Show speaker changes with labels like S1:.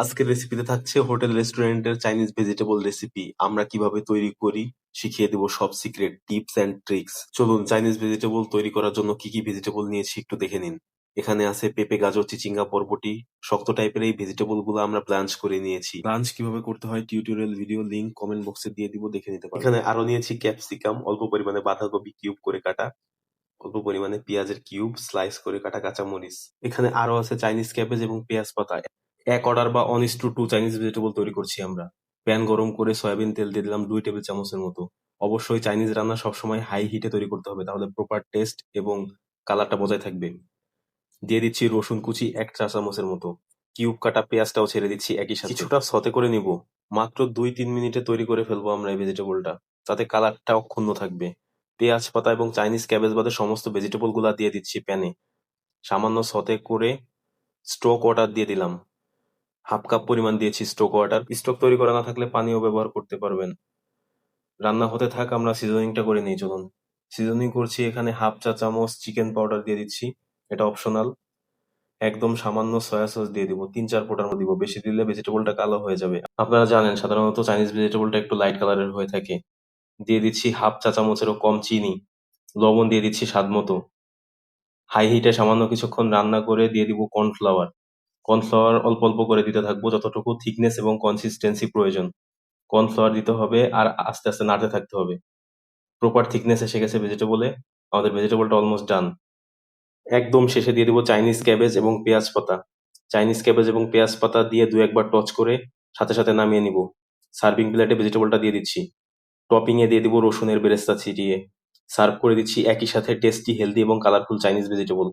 S1: আজকের রেসিপিতে থাকছে হোটেল রেস্টুরেন্টের চাইনিজ ভেজিটেবল রেসিপি আমরা কীভাবে তৈরি করি, শিখিয়ে দেবো সব সিক্রেট টিপস অ্যান্ড ট্রিক্স চলুন চাইনিজ ভেজিটেবল তৈরি করার জন্য কি কি ভেজিটেবল নিয়েছি একটু দেখে নিন। এখানে আছে পেঁপে, গাজর, চিচিঙ্গা পরবটি শক্ত টাইপের এই ভেজিটেবলগুলো আমরা ব্লাঞ্চ করে নিয়েছি। ব্লাঞ্চ কীভাবে করতে হয় টিউটোরিয়াল ভিডিও লিংক কমেন্ট বক্সে দিয়ে দিব, দেখে নিতে পারেন এখানে আরও নিয়েছি ক্যাপসিকাম অল্প পরিমাণে বাঁধাকপি কিউব করে কাটা। অল্প পরিমাণে পেঁয়াজের কিউব স্লাইস করে কাটা কাঁচামরিচ। এখানে আরও আছে চাইনিজ ক্যাবেজ এবং পেঁয়াজ পাতা। এক অর্ডার বা one to two Chinese vegetable তৈরি করছি আমরা। প্যান গরম করে সয়াবিন তেল দিয়ে দিলাম দুই টেবিল চামচের মতো। অবশ্যই চাইনিজ রান্না সবসময় হাই হিটে তৈরি করতে হবে, তাহলে প্রপার টেস্ট এবং কালারটা বজায় থাকবে। দিয়ে দিচ্ছি রসুন কুচি এক চা চামচের মতো। কিউব কাটা পেঁয়াজটাও ছেড়ে দিচ্ছি একই সাথে। কিছুটা সতে করে নিব। মাত্র দুই তিন মিনিটে তৈরি করে ফেলব আমরা এই ভেজিটেবলটা তাতে কালারটা অক্ষুণ্ণ থাকবে। পেঁয়াজ পাতা এবং চাইনিজ ক্যাবেজ বাদে সমস্ত ভেজিটেবলগুলা দিয়ে দিচ্ছি প্যানে সামান্য সতে করে স্ট্রোক ওয়াটার দিয়ে দিলাম। হাফ কাপ পরিমাণ দিয়েছি স্টোক ওয়াটার স্টোক তৈরি করা না থাকলে পানিও ব্যবহার করতে পারবেন। রান্না হতে থাক, আমরা সিজনিংটা করে নিই, চলুন। সিজনিং করছি, এখানে হাফ চা চামচ চিকেন পাউডার দিয়ে দিচ্ছি, এটা অপশনাল একদম সামান্য সয়া সস দিয়ে দিব, তিন চার ফোটার মতো দিব, বেশি দিলে ভেজিটেবলটা কালো হয়ে যাবে। আপনারা জানেন, সাধারণত চাইনিজ ভেজিটেবলটা একটু লাইট কালারের হয়ে থাকে। দিয়ে দিচ্ছি হাফ চা চামচেরও কম চিনি, লবণ দিয়ে দিচ্ছি স্বাদ মতো। হাই হিটে সামান্য কিছুক্ষণ রান্না করে দিয়ে দিব কর্নফ্লাওয়ার কর্নফ্লাওয়ার অল্প অল্প করে দিতে থাকব যতটুকু থিকনেস এবং কনসিস্টেন্সি প্রয়োজন। কর্নফ্লাওয়ার দিতে হবে আর আস্তে আস্তে নাড়তে থাকতে হবে। প্রপার থিকনেস এসে গেছে ভেজিটেবলে আমাদের ভেজিটেবলটা অলমোস্ট ডান একদম শেষে দিয়ে দিব চাইনিজ ক্যাবেজ এবং পেঁয়াজ পাতা। চাইনিজ ক্যাবেজ এবং পেঁয়াজ পাতা দিয়ে দু একবার টচ করে সাথে সাথে নামিয়ে নিব। সার্ভিং প্লেটে ভেজিটেবলটা দিয়ে দিচ্ছি। টপিং এ দিয়ে দিব রসুনের বেরেস্তা ছিটিয়ে। সার্ভ করে দিচ্ছি একই সাথে টেস্টি হেলদি এবং কালারফুল চাইনিজ ভেজিটেবল